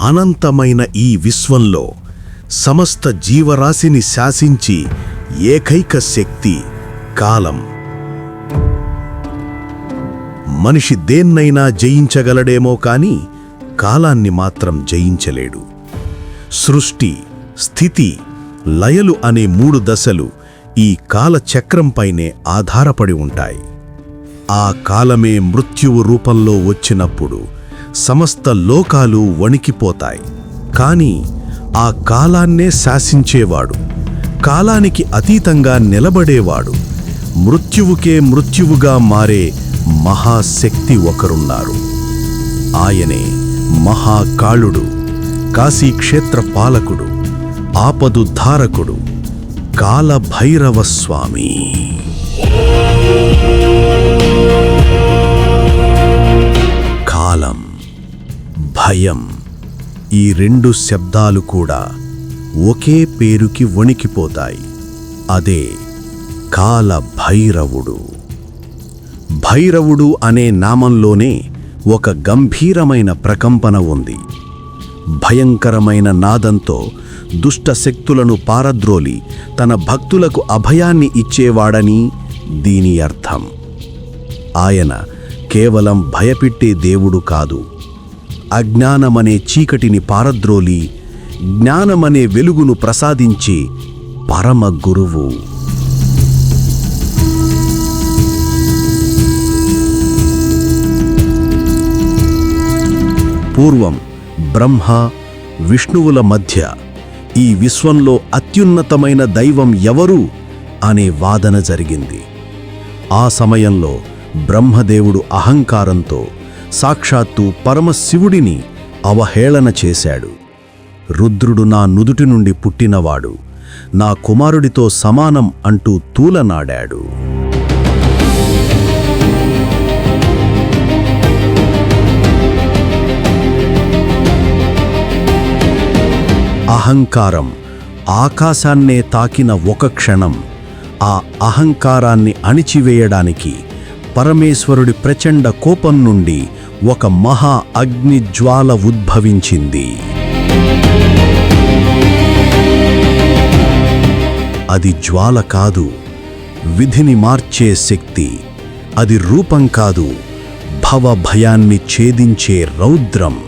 అనంతమైన ఈ విశ్వంలో సమస్త జీవరాశిని శాసించి ఏకైక శక్తి కాలం. మనిషి దేన్నైనా జయించగలడేమో కాని కాలాన్ని మాత్రం జయించలేడు. సృష్టి స్థితి లయలు అనే మూడు దశలు ఈ కాలచక్రంపైనే ఆధారపడి ఉంటాయి. ఆ కాలమే మృత్యువు రూపంలో వచ్చినప్పుడు సమస్త లోకాలు వణికిపోతాయి. కాని ఆ కాలాన్నే శాసించేవాడు. కాలానికి అతీతంగా నిలబడేవాడు. మృత్యువుకే మృత్యువుగా మారే మహాశక్తి ఒకరున్నారు. ఆయనే మహాకాళుడు కాశీక్షేత్ర పాలకుడు ఆపదు ధారకుడు కాలభైరవ స్వామి భయం. ఈ రెండు శబ్దాలు కూడా ఒకే పేరుకి వణికిపోతాయి. అదే కాల భైరవుడు భైరవుడు అనే నామంలోనే ఒక గంభీరమైన ప్రకంపన ఉంది. భయంకరమైన నాదంతో దుష్ట శక్తులను పారద్రోలి తన భక్తులకు అభయాన్ని ఇచ్చేవాడని దీని అర్థం. ఆయన కేవలం భయపెట్టే దేవుడు కాదు. అజ్ఞానమనే చీకటిని పారద్రోలి జ్ఞానమనే వెలుగును ప్రసాదించి పరమ గురువు. పూర్వం బ్రహ్మ విష్ణువుల మధ్య ఈ విశ్వంలో అత్యున్నతమైన దైవం ఎవరు అనే వాదన జరిగింది. ఆ సమయంలో బ్రహ్మదేవుడు అహంకారంతో సాక్షాత్తు పరమశివుడిని అవహేళన చేశాడు. రుద్రుడు నా నుదుటి నుండి పుట్టినవాడు. నా కుమారుడితో సమానం అంటూ తూలనాడాడు. అహంకారం ఆకాశాన్నే తాకిన ఒక క్షణం ఆ అహంకారాన్ని అణిచివేయడానికి పరమేశ్వరుడి ప్రచండ కోపం నుండి ఒక మహా అగ్నిజ్వాల ఉద్భవించింది. అది జ్వాల కాదు విధిని మార్చే శక్తి అది రూపం కాదు భవభయాన్ని ఛేదించే రౌద్రం.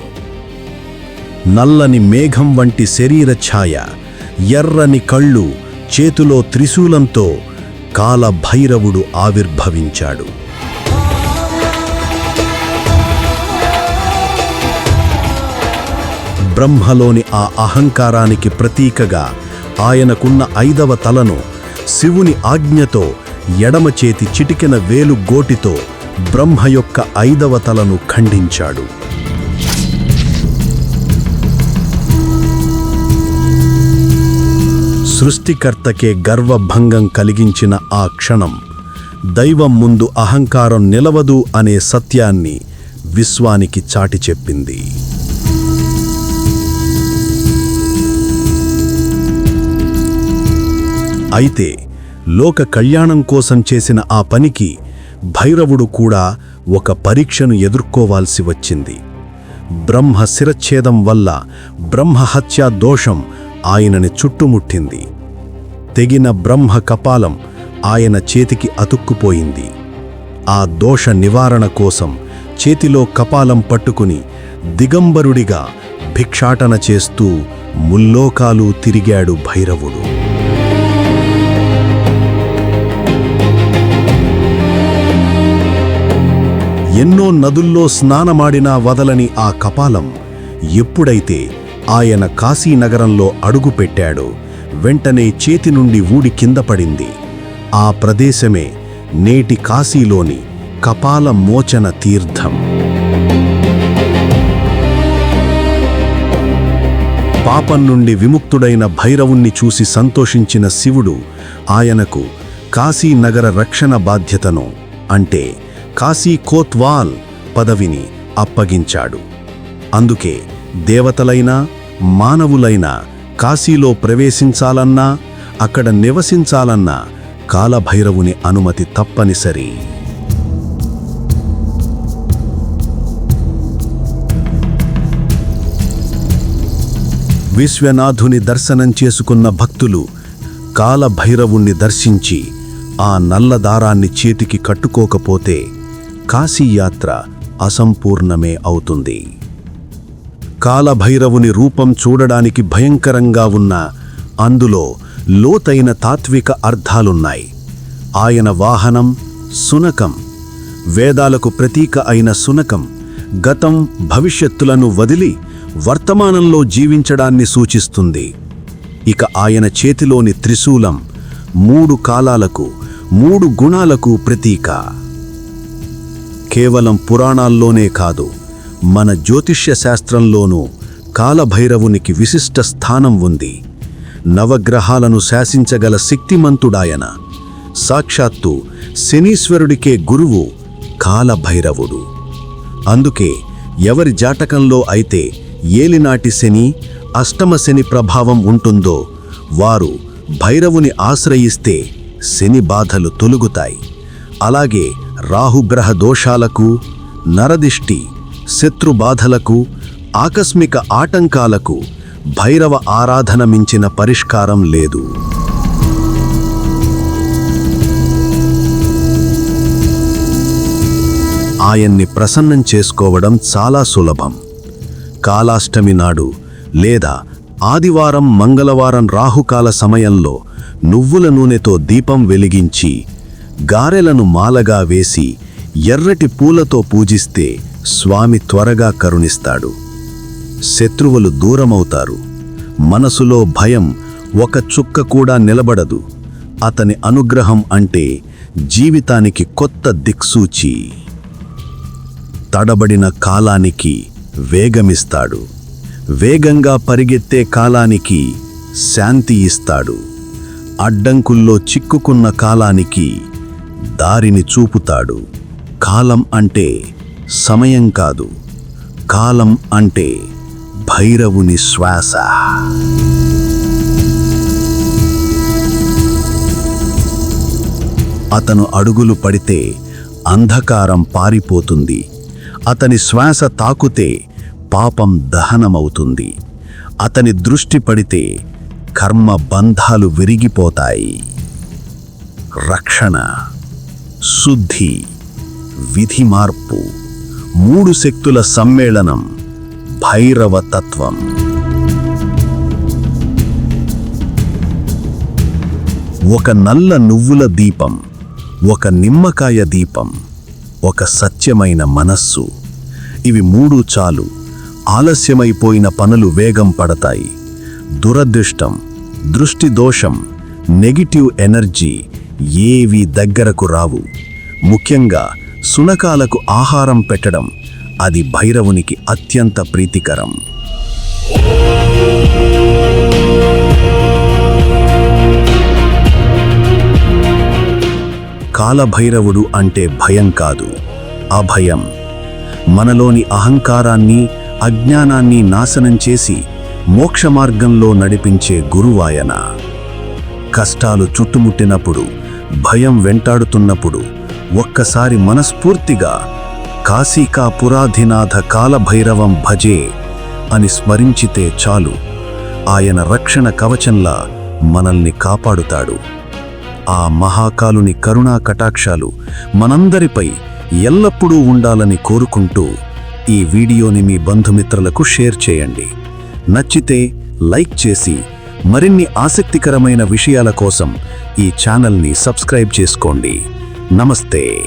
నల్లని మేఘం వంటి శరీర ఛాయ ఎర్రని కళ్ళు చేతిలో త్రిశూలంతో కాలభైరవుడు ఆవిర్భవించాడు. బ్రహ్మలోని ఆ అహంకారానికి ప్రతీకగా ఆయనకున్న ఐదవ తలను శివుని ఆజ్ఞతో ఎడమ చేతి చిటికెన వేలు గోటితో బ్రహ్మ యొక్క ఐదవ తలను ఖండించాడు. సృష్టికర్తకే గర్వభంగం కలిగించిన ఆ క్షణం దైవం ముందు అహంకారం నిలవదు అనే సత్యాన్ని విశ్వానికి చాటి చెప్పింది. అయితే లోక కళ్యాణం కోసం చేసిన ఆ పనికి భైరవుడు కూడా ఒక పరీక్షను ఎదుర్కోవాల్సి వచ్చింది. బ్రహ్మ శిరచ్ఛేదం వల్ల బ్రహ్మహత్యా దోషం ఆయనని చుట్టుముట్టింది. తెగిన బ్రహ్మ కపాలం ఆయన చేతికి అతుక్కుపోయింది. ఆ దోష నివారణ కోసం చేతిలో కపాలం పట్టుకుని దిగంబరుడిగా భిక్షాటన చేస్తూ ముల్లోకాలు తిరిగాడు భైరవుడు. ఎన్నో నదుల్లో స్నానమాడినా వదలని ఆ కపాలం ఎప్పుడైతే ఆయన కాశీనగరంలో అడుగుపెట్టాడో వెంటనే చేతి నుండి ఊడి కింద పడింది. ఆ ప్రదేశమే నేటి కాశీలోని కపాల మోచన తీర్థం. పాపం నుండి విముక్తుడైన భైరవుణ్ణి చూసి సంతోషించిన శివుడు ఆయనకు కాశీనగర రక్షణ బాధ్యతను అంటే కాశీ కోత్వాల్ పదవిని అప్పగించాడు. అందుకే దేవతలైనా మానవులైనా కాశీలో ప్రవేశించాలన్నా అక్కడ నివసించాలన్నా కాలభైరవుని అనుమతి తప్పనిసరి. విశ్వనాథుని దర్శనం చేసుకున్న భక్తులు కాలభైరవుణ్ణి దర్శించి ఆ నల్ల దారాన్ని చేతికి కట్టుకోకపోతే కాశీయాత్ర అసంపూర్ణమే అవుతుంది. కాలభైరవుని రూపం చూడడానికి భయంకరంగా ఉన్న అందులో లోతైన తాత్విక అర్థాలున్నాయి. ఆయన వాహనం సునకం వేదాలకు ప్రతీక అయిన సునకం గతం భవిష్యత్తులను వదిలి వర్తమానంలో జీవించడాన్ని సూచిస్తుంది. ఇక ఆయన చేతిలోని త్రిశూలం మూడు కాలాలకు మూడు గుణాలకు ప్రతీక. కేవలం పురాణాల్లోనే కాదు మన జ్యోతిష్య శాస్త్రంలోనూ కాలభైరవునికి విశిష్ట స్థానం ఉంది. నవగ్రహాలను శాసించగల శక్తిమంతుడాయన సాక్షాత్తు శనీశ్వరుడికే గురువు కాలభైరవుడు. అందుకే ఎవరి జాటకంలో అయితే ఏలినాటి శని అష్టమ శని ప్రభావం ఉంటుందో వారు భైరవుని ఆశ్రయిస్తే శని బాధలు తొలుగుతాయి. అలాగే రాహుగ్రహ దోషాలకు నరదిష్టి శత్రుబాధలకు ఆకస్మిక ఆటంకాలకు భైరవ ఆరాధన మించిన పరిష్కారం లేదు. ఆయన్ని ప్రసన్నం చేసుకోవడం చాలా సులభం. కాలాష్టమి నాడు లేదా ఆదివారం మంగళవారం రాహుకాల సమయంలో నువ్వుల నూనెతో దీపం వెలిగించి గారెలను మాలగా వేసి ఎర్రటి పూలతో పూజిస్తే స్వామి త్వరగా కరుణిస్తాడు. శత్రువులు దూరమవుతారు. మనసులో భయం ఒక చుక్క కూడా నిలబడదు. అతని అనుగ్రహం అంటే జీవితానికి కొత్త దిక్సూచి. తడబడిన కాలానికి వేగమిస్తాడు. వేగంగా పరిగెత్తే కాలానికి శాంతి ఇస్తాడు. అడ్డంకుల్లో చిక్కుకున్న కాలానికి దారిని చూపుతాడు. కాలం అంటే సమయం కాదు. కాలం అంటే భైరవుని శ్వాస. అతను అడుగులు పడితే అంధకారం పారిపోతుంది. అతని శ్వాస తాకుతే పాపం దహనమవుతుంది. అతని దృష్టి పడితే కర్మ బంధాలు విరిగిపోతాయి. రక్షణ. శుద్ధి విధి మార్పు మూడు శక్తుల సమ్మేళనం భైరవ తత్వం ఒక నల్ల నువ్వుల దీపం ఒక నిమ్మకాయ దీపం ఒక సత్యమైన మనస్సు. ఇవి మూడు చాలు. ఆలస్యమైపోయిన పనులు వేగం పడతాయి. దురదృష్టం దృష్టి దోషం నెగిటివ్ ఎనర్జీ ఏవి దగ్గరకు రావు. ముఖ్యంగా సునకాలకు ఆహారం పెట్టడం అది భైరవునికి అత్యంత ప్రీతికరం. కాలభైరవుడు అంటే భయం కాదు అభయం. మనలోని అహంకారాన్ని అజ్ఞానాన్ని నాశనం చేసి మోక్ష మార్గంలో నడిపించే గురువాయన. కష్టాలు చుట్టుముట్టినప్పుడు భయం వెంటాడుతున్నప్పుడు ఒక్కసారి మనస్ఫూర్తిగా కాశీకా పురాధినాథ కాలభైరవం భజే అని స్మరించితే చాలు. ఆయన రక్షణ కవచంలా మనల్ని కాపాడుతాడు. ఆ మహాకాలుని కరుణా కటాక్షాలు మనందరిపై ఎల్లప్పుడూ ఉండాలని కోరుకుంటూ ఈ వీడియోని మీ బంధుమిత్రులకు షేర్ చేయండి. నచ్చితే లైక్ చేసి మరిన్ని ఆసక్తికరమైన విషయాల కోసం ఈ ఛానల్ని సబ్స్క్రైబ్ చేసుకోండి. నమస్తే.